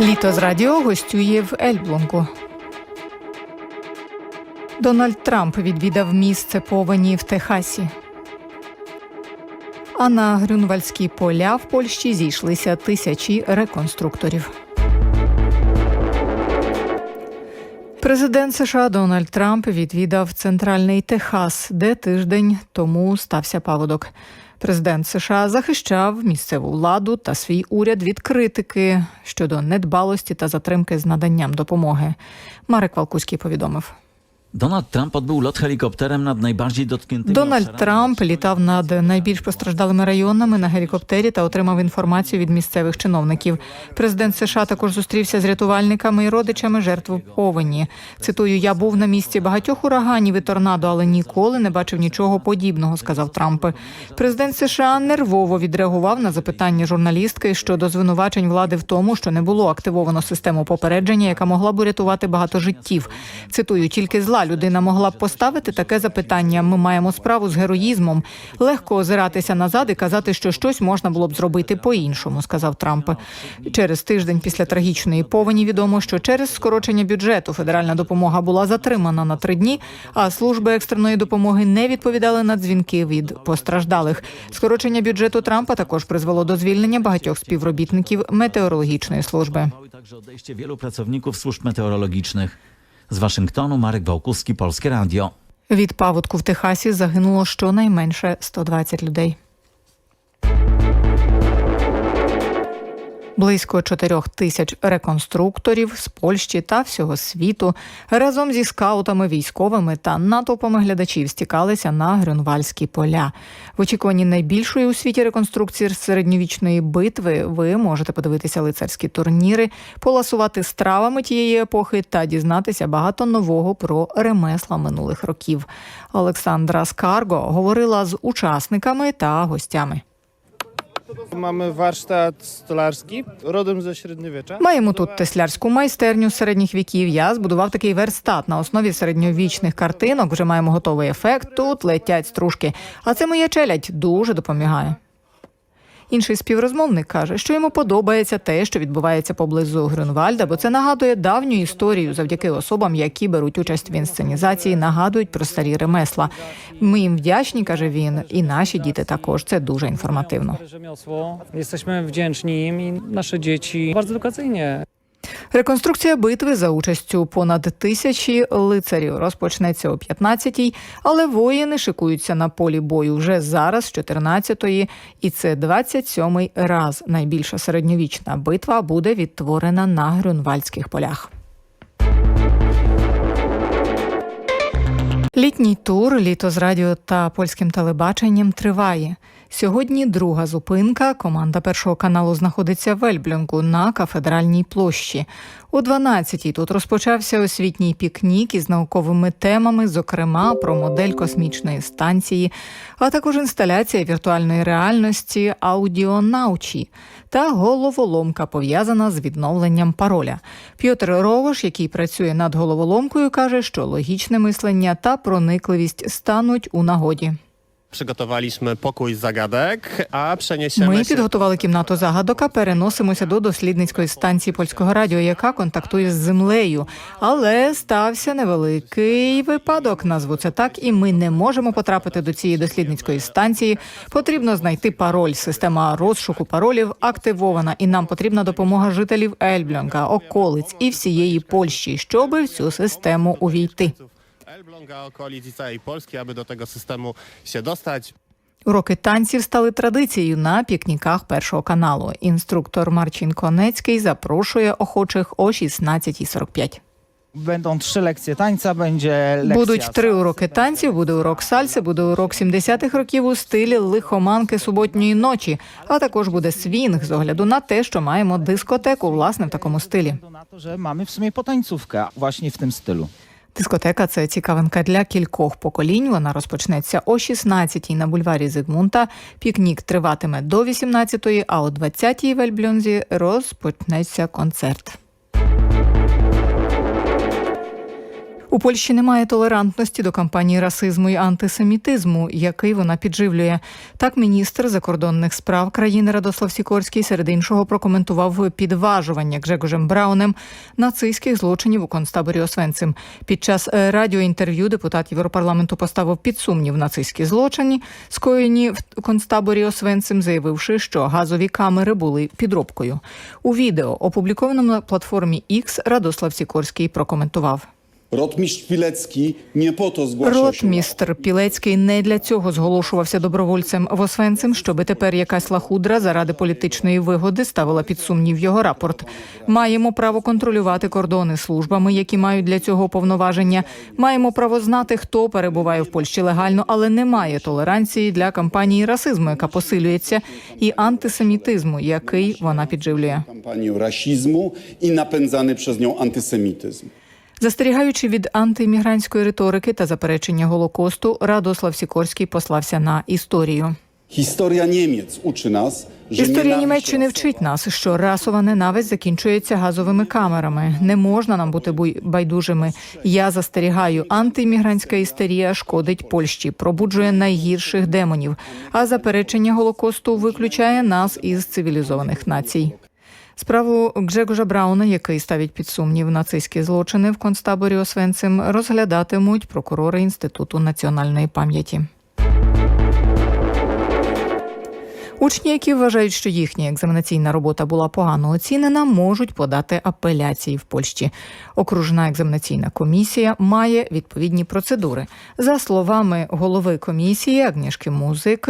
Літо з радіо гостює в Ельблонку. Дональд Трамп відвідав місце повені в Техасі. А на Грюнвальдські поля в Польщі зійшлися тисячі реконструкторів. Президент США Дональд Трамп відвідав центральний Техас, де тиждень тому стався паводок. Президент США захищав місцеву владу та свій уряд від критики щодо недбалості та затримки з наданням допомоги. Марик Валкуський повідомив. Donald Trump odbył lot helikopterem nad najbardziej dotkniętymi Дональд. Трамп літав над найбільш постраждалими районами на гелікоптері та отримав інформацію від місцевих чиновників. Президент США також зустрівся з рятувальниками і родичами жертв повені. Цитую: я був на місці багатьох ураганів і торнадо, але ніколи не бачив нічого подібного, сказав Трамп. Президент США нервово відреагував на запитання журналістки щодо звинувачень влади в тому, що не було активовано систему попередження, яка могла б урятувати багато життів. Цитую, тільки зла людина могла б поставити таке запитання. Ми маємо справу з героїзмом. Легко озиратися назад і казати, що щось можна було б зробити по-іншому, сказав Трамп. Через тиждень після трагічної повені відомо, що через скорочення бюджету федеральна допомога була затримана на три дні, а служби екстреної допомоги не відповідали на дзвінки від постраждалих. Скорочення бюджету Трампа також призвело до звільнення багатьох співробітників метеорологічної служби. Także odejście wielu pracowników służb meteorologicznych. Z Waszyngtonu Marek Wałkuski, Polskie Radio. Від паводку в Техасі загинуло щонайменше 120 людей. Близько чотирьох тисяч реконструкторів з Польщі та всього світу разом зі скаутами, військовими та натовпами глядачів стікалися на Грюнвальські поля. В очікуванні найбільшої у світі реконструкції середньовічної битви ви можете подивитися лицарські турніри, поласувати стравами тієї епохи та дізнатися багато нового про ремесла минулих років. Олександра Скарго говорила з учасниками та гостями. Mamy warsztat stolarski rodem ze średniowiecza. Маємо тут теслярську майстерню середніх віків. Я збудував такий верстат на основі середньовічних картинок. Вже маємо готовий ефект. Тут летять стружки. А це моя челядь дуже допомагає. Інший співрозмовник каже, що йому подобається те, що відбувається поблизу Грюнвальда, бо це нагадує давню історію завдяки особам, які беруть участь в інсценізації, нагадують про старі ремесла. Ми їм вдячні, каже він, і наші діти також. Це дуже інформативно. Jesteśmy wdzięczni im i nasze dzieci bardzo Реконструкція битви за участю понад тисячі лицарів розпочнеться о 15-й, але воїни шикуються на полі бою вже зараз, з 14-ї, і це 27-й раз. Найбільша середньовічна битва буде відтворена на Грюнвальдських полях. Літній тур літо з радіо та польським телебаченням триває. Сьогодні друга зупинка. Команда першого каналу знаходиться в Ельблюнку на кафедральній площі. О 12-й тут розпочався освітній пікнік із науковими темами, зокрема про модель космічної станції, а також інсталяція віртуальної реальності аудіонаучі та головоломка пов'язана з відновленням пароля. Пьотр Ровош, який працює над головоломкою, каже, що логічне мислення та проникливість стануть у нагоді. Przygotowaliśmy pokój zagadek, a przeniesiemy Ми się... підготували кімнату загадок, а переносимося до дослідницької станції польського радіо, яка контактує з землею. Але стався невеликий випадок. Назву це так, і ми не можемо потрапити до цієї дослідницької станції. Потрібно знайти пароль. Система розшуку паролів активована, і нам потрібна допомога жителів Ельбльонка, околиць і всієї Польщі, щоб в цю систему увійти. Elbląga, okolic i całej Polski, aby do tego systemu się dostać. Уроки танців стали традицією на пікніках першого каналу. Інструктор Марчин Конецький запрошує охочих о 16.45. Będą trzy lekcje tańca, będzie lekcja Будуть три уроки танців, буде урок сальси, буде урок 70-х років у стилі лихоманки суботньої ночі, а також буде свінг з огляду на те, що маємо дискотеку власне в такому стилі. na to, że mamy w sumie potańcówkę właśnie w tym stylu. Дискотека це цікавинка для кількох поколінь. Вона розпочнеться о 16-й на бульварі Зигмунта. Пікнік триватиме до 18-ї, а о 20-й в Ельблюнзі розпочнеться концерт. У Польщі немає толерантності до кампанії расизму і антисемітизму, який вона підживлює. Так, міністр закордонних справ країни Радослав Сікорський серед іншого прокоментував підважування Гжегожем Браунем нацистських злочинів у концтаборі Освенцим. Під час е, радіоінтерв'ю депутат Європарламенту поставив під сумнів нацистські злочини, скоєні в концтаборі Освенцим, заявивши, що газові камери були підробкою. У відео, опублікованому на платформі X, Радослав Сікорський прокоментував. Pilecki nie po to zgłaszał. Ротмістр Пілецький не для цього зголошувався добровольцем в Освенцим, щоби тепер якась лахудра заради політичної вигоди ставила під сумнів його рапорт. Маємо право контролювати кордони службами, які мають для цього повноваження. Маємо право знати, хто перебуває в Польщі легально, але немає толеранції для кампанії расизму, яка посилюється, і антисемітизму, який вона підживлює. kampanię rasizmu i napędzany przez nią antysemityzm. Застерігаючи від антиіммігрантської риторики та заперечення Голокосту, Радослав Сікорський послався на історію. Niemiec uczy nas, że Історія Німеччини вчить нас, що расова ненависть закінчується газовими камерами. Не можна нам бути байдужими. Я застерігаю, антиіммігрантська істерія шкодить Польщі, пробуджує найгірших демонів. А заперечення голокосту виключає нас із цивілізованих націй. Справу Гжегожа Брауна, який ставить під сумнів нацистські злочини в концтаборі Освенцим, розглядатимуть прокурори Інституту національної пам'яті. Учні, які вважають, що їхня екзаменаційна робота була погано оцінена, можуть подати апеляції в Польщі. Окружна екзаменаційна комісія має відповідні процедури. За словами голови комісії Агнішки Музик,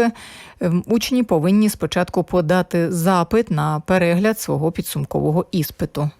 ем, учні повинні спочатку подати запит на перегляд свого підсумкового іспиту.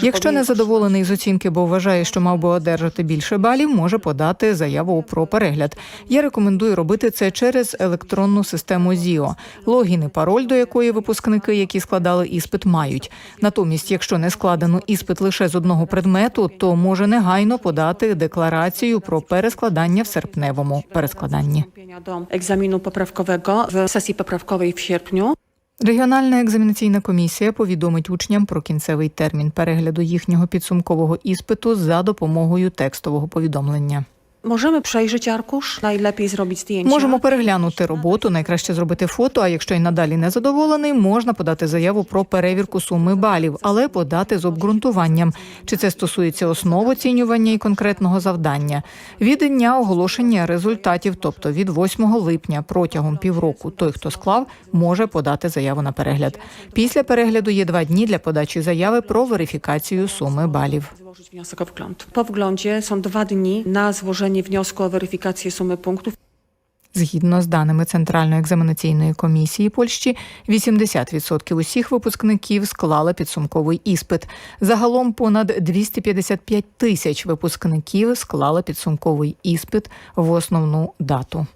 Якщо не задоволений з оцінки, бо вважає, що мав би одержати більше балів, може подати заяву про перегляд. Я рекомендую робити це через електронну систему ЗІО, логін і пароль до якої випускники, які складали іспит, мають. Натомість, якщо не складено іспит лише з одного предмету, то може негайно подати декларацію про перескладання в серпневому перескладанні. do egzaminu poprawkowego w sesji poprawkowej w sierpniu. Регіональна екзаменаційна комісія повідомить учням про кінцевий термін перегляду їхнього підсумкового іспиту за допомогою текстового повідомлення. Możemy przejrzeć arkusz, najlepiej zrobić zdjęcia. Можемо переглянути роботу, найкраще зробити фото. А якщо й надалі не задоволений, можна подати заяву про перевірку суми балів, але подати з обґрунтуванням, чи це стосується основ оцінювання і конкретного завдання. Від дня оголошення результатів, тобто від 8 липня протягом півроку, той, хто склав, може подати заяву на перегляд. Після перегляду є два дні для подачі заяви про верифікацію суми балів. Wgląd. Po wglądzie są dwa dni na złożenie wniosku o weryfikację sumy punktów. Згідно з даними Центральної екзаменаційної комісії Польщі, 80% усіх випускників склали підсумковий іспит. Загалом понад 255 тисяч випускників склали підсумковий іспит в основну дату.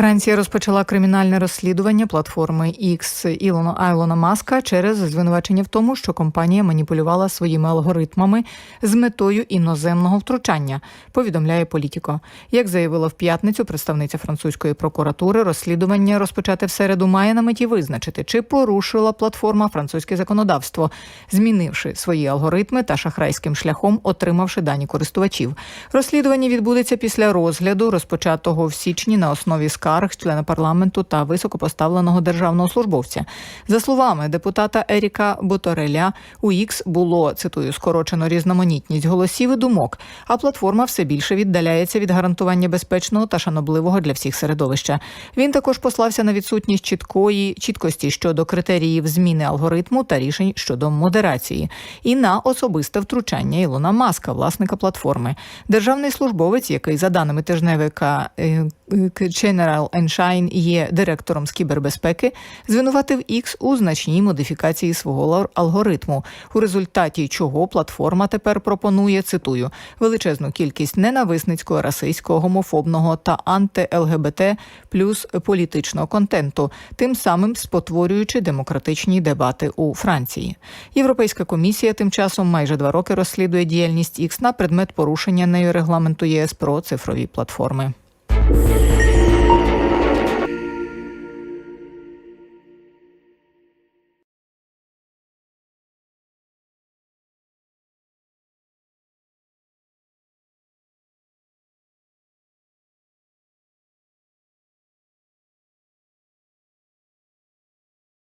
Франція розпочала кримінальне розслідування платформи X Ілона Айлона Маска через звинувачення в тому, що компанія маніпулювала своїми алгоритмами з метою іноземного втручання. Повідомляє Політіко. Як заявила в п'ятницю представниця французької прокуратури, розслідування розпочати в середу має на меті визначити, чи порушила платформа французьке законодавство, змінивши свої алгоритми та шахрайським шляхом отримавши дані користувачів. Розслідування відбудеться після розгляду, розпочатого в січні на основі скарг члена парламенту та високопоставленого державного службовця. За словами депутата Еріка Ботореля, у X було цитую скорочено різноманітність голосів і думок. А платформа все більше віддаляється від гарантування безпечного та шанобливого для всіх середовища. Він також послався на відсутність чіткої чіткості щодо критеріїв зміни алгоритму та рішень щодо модерації, і на особисте втручання Ілона Маска, власника платформи. Державний службовець, який за даними тижневика е, General Enshine є директором з кібербезпеки, звинуватив X у значній модифікації свого алгоритму, у результаті чого платформа тепер пропонує цитую величезну кількість ненависницького, расистського, гомофобного та анти-ЛГБТ плюс політичного контенту, тим самим спотворюючи демократичні дебати у Франції. Європейська комісія тим часом майже два роки розслідує діяльність X на предмет порушення нею регламенту ЄС про цифрові платформи. Yeah.